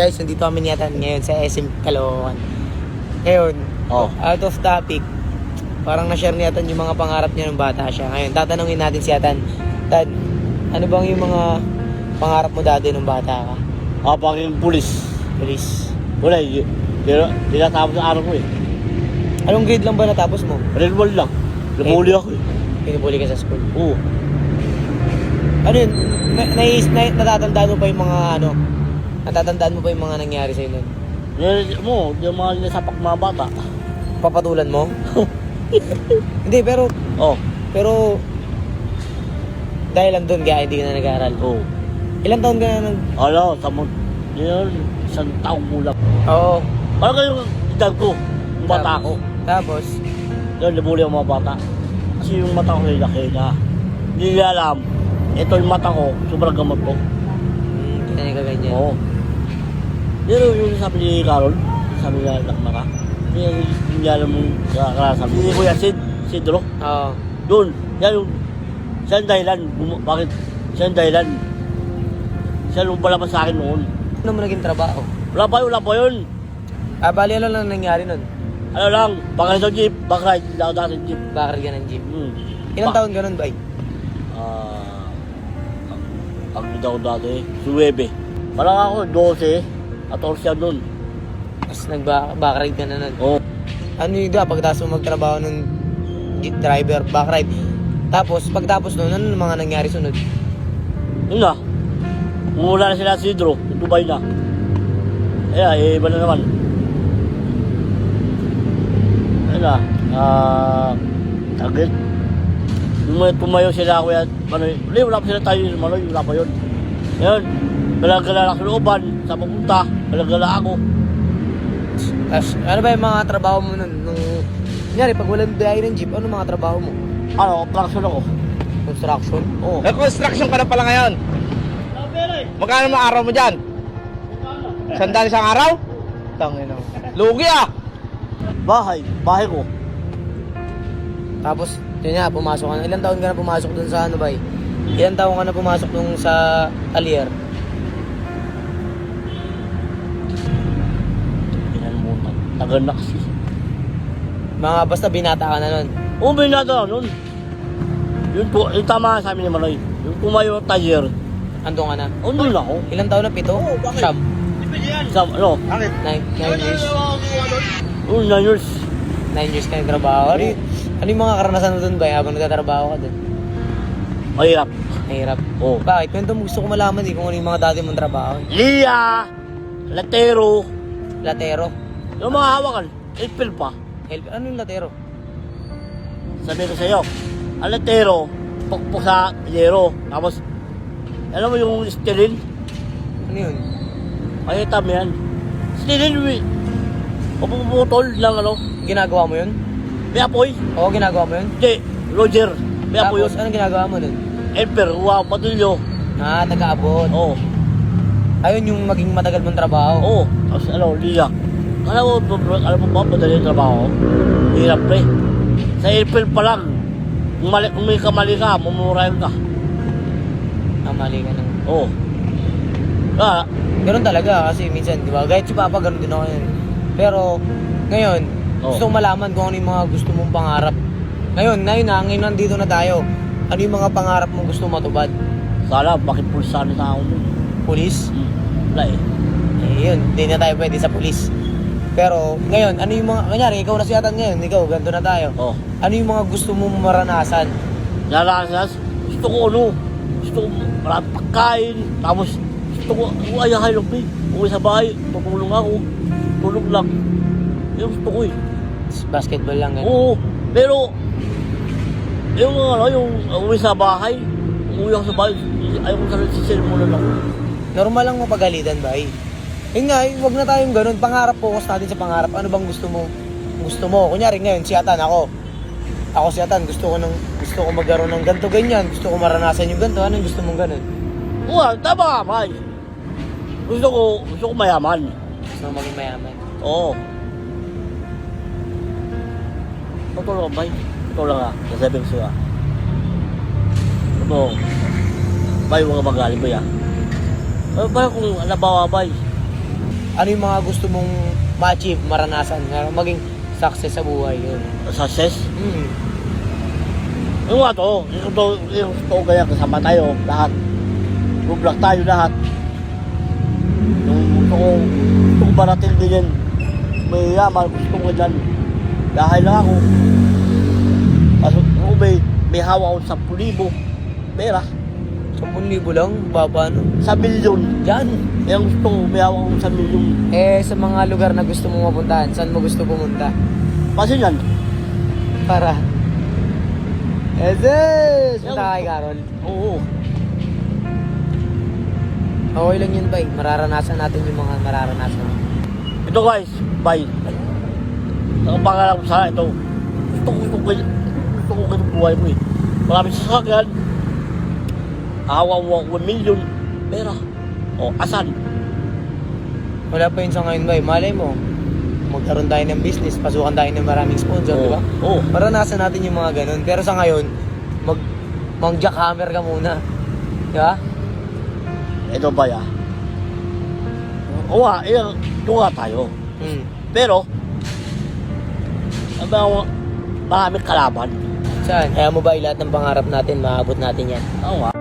Guys, nandito kami ni Atan ngayon sa SM Caloocan. Ngayon, Oh. out of topic, parang na-share ni Atan yung mga pangarap niya nung bata siya. Ngayon, tatanungin natin si Atan. Tan, ano bang yung mga pangarap mo dati nung bata ka? Ah, paging pulis. Please. Wala, hindi hindi natapos sa araw ko eh. Anong grade lang ba natapos mo? Red wall lang. Lumuli ako eh. Pinupuli ka sa school. Oo. Ano yun? Na, nais, na, natatandaan mo pa yung mga ano? Natatandaan mo pa yung mga nangyari sa'yo nun? Yan mo, yung mga nasapak mga bata. Papatulan mo? Hindi, pero, Oh, pero, dahil lang doon, kaya hindi ka na nag-aaral. oo. Ilang taon ka na nag... Ano, sa mo, yun, isang taong kulang. Oo. Parang kayo edad ko, yung bata ko. Tapos, Yun, nabuli ang mga bata. Kasi yung mata ko laki na. Hindi nila alam, ito yung mata ko, sobrang gamot ko. hmm, kita niya kaganyan. Oo. Pero yung sabi ni Carol, sabi niya nakmaka, hindi niya alam mong kakarasan. Ko yan, Sid, Sidro. Oo. Doon, yan yung, siya yung dahilan, bum- bakit, siya yung dahilan. Siya yung palabas sa akin noon. Ano mo naging trabaho? Wala pa yun, wala pa yun. Ah, bali ano lang nangyari nun? Ano lang, baka sa jeep, baka hindi ako dati jeep. Bakit ka ng jeep? Hmm. Ilang taon ka nun, bay? Ah, ang, ang hindi ako dati, suwebe. Parang ako, 12, 14 yan doon. Tapos nag-backride ka na nun. Oo. Ano yung da, pagkatapos mo magtrabaho ng jeep driver, backride. Tapos, pagtapos nun, ano mga nangyari sunod? Yun na. Umula na sila sa Sidro, Dubai na. Kaya, eh, iba na naman. Ayun na. Ah, target. Tumayo, tumayo sila kuya. Ano, hindi, wala pa sila tayo. Ano, wala pa yun. Ayun. Galagala sa looban. Sa papunta. Galagala ako. Tapos, ano ba yung mga trabaho mo nun? Nung, kunyari, pag walang biyahe ng jeep, ano mga trabaho mo? Ano, traction ako. Construction? Oo. Nag-construction ka na pala ngayon. Magkano mga araw mo dyan? Sandali isang araw? Tangin ako. Lugi ah! Bahay. Bahay ko. Tapos, yun nga, pumasok ka na. Ilang taon ka na pumasok dun sa ano ba eh? Ilang taon ka na pumasok dun sa Alier? Na kasi. Mga basta binata ka na nun. Oo, may nata nun. Yun po, yung tama sa amin ni Manoy. Yung tumayo ng tire, Andun ka na. oh, doon ako. Ilang taon na? Pito? Oo, bakit? Siyam? Sa, ano, Nine, nine years? oh, nine years. Nine years ka nagtrabaho. Ano, ano yung mga karanasan mo dun ba habang nagtatrabaho ka dun? Mahirap. Mahirap. Oo. Bakit? Kwento mo gusto ko malaman eh kung ano yung mga dati mong trabaho. Lia, latero, Latero. Yung mga hawakan, April pa. Help. Ano yung latero? Sabi ko sa'yo, ang latero, pukpok sa yero. Tapos, alam mo yung stilin? Ano yun? Makita mo yan. Stilin, wi. Puputol ng ano, Ginagawa mo yun? may apoy. Oo, ginagawa mo yun? Hindi, Roger, may apoy Tapos, yun. anong ginagawa mo nun? Emper, wow, matulyo. Ah, taga-abot. Oo. Ayun yung maging matagal mong trabaho. Oo, tapos ano, liyak. Alam mo, bro, alam mo ba, madali yung trabaho? Hirap pre. Sa April pa lang, mali, kung may kamali ka, mumurahin ka. Ah, mali ka nang. Oo. Ah, Ganun talaga kasi minsan, di ba? Kahit si Papa, ganun din ako yun. Pero, ngayon, Oo. gusto kong malaman kung ano yung mga gusto mong pangarap. Ngayon, ngayon na, ngayon nandito na tayo. Ano yung mga pangarap mong gusto matubad? sana, bakit pulsaan na ako nun? Pulis? Hmm. Wala eh. Eh, yun, hindi na tayo pwede sa pulis. Pero, ngayon, ano yung mga, kanyari, ikaw na siyatan ngayon, ikaw, ganito na tayo. Oo. Ano yung mga gusto mong maranasan? Lalakas, gusto ko ano, gusto ko marami pagkain, tapos gusto ko, oh, ayahay lang eh. Uwi sa bahay, tutulong ako, tulog lang. Yung gusto ko eh. Basketball lang, ganun. Oo, pero yung ano, yung uwi sa bahay, umuwi ako sa bahay, ayaw ko sa muna lang. Normal lang mapagalitan ba eh? Yun nga, eh, wag na tayong ganun. Pangarap, focus natin sa pangarap. Ano bang gusto mo? Gusto mo. Kunyari ngayon, si Atan, ako. Ako si Atan, gusto ko ng gusto ko magkaroon ng ganto ganyan. Gusto ko maranasan yung ganto. Ano yung gusto mong ganun? Oo, tama ka. Gusto ko, gusto ko mayaman. Gusto mo maging mayaman. Oo. Totoo lang, May. Totoo lang ah, nasabi ko sa'yo ah. Totoo. May, huwag ka magaling, May ah. Ano ba kung alabawa, May? Ano yung mga gusto mong ma-achieve, maranasan, na maging success sa buhay yun. Success. Mm. Yung nga to, yung to, yung to kaya kasama tayo, lahat. Bublak tayo lahat. Yung gusto ko, gusto ko barating din yan. May yaman, gusto ko dyan. Dahil lang ako. Ko may, may hawa akong 10,000 pera. 10,000 lang, baba no? Sa milyon. Yan. Yung gusto ko, may hawa akong sa milyon. Eh, sa mga lugar na gusto mong mapuntahan, saan mo gusto pumunta? Kasi yan, Para. Yan. Punta kay Carol. oo. Okay lang yun, bay. Mararanasan natin yung mga mararanasan. Ito guys, bye. Ang pangalan ko sana ito. Gusto ko, gusto ko, gusto ko ganun buhay mo eh. Maraming sasakyan. Ahawa mo ako milyon. Pera. O, asan? Wala pa yun sa ngayon, bay. Malay mo, magkaroon tayo ng business, pasukan tayo ng maraming sponsor, di ba? Oo. Maranasan natin yung mga ganun. Pero sa ngayon, mag mang jackhammer ka muna. Di ba? Ito ba ya? Oo nga, iyan, ito nga tayo. Hmm. Pero, ang mga maraming kalaban. Saan? Kaya mo ba lahat ng pangarap natin, maabot natin yan? Oo nga.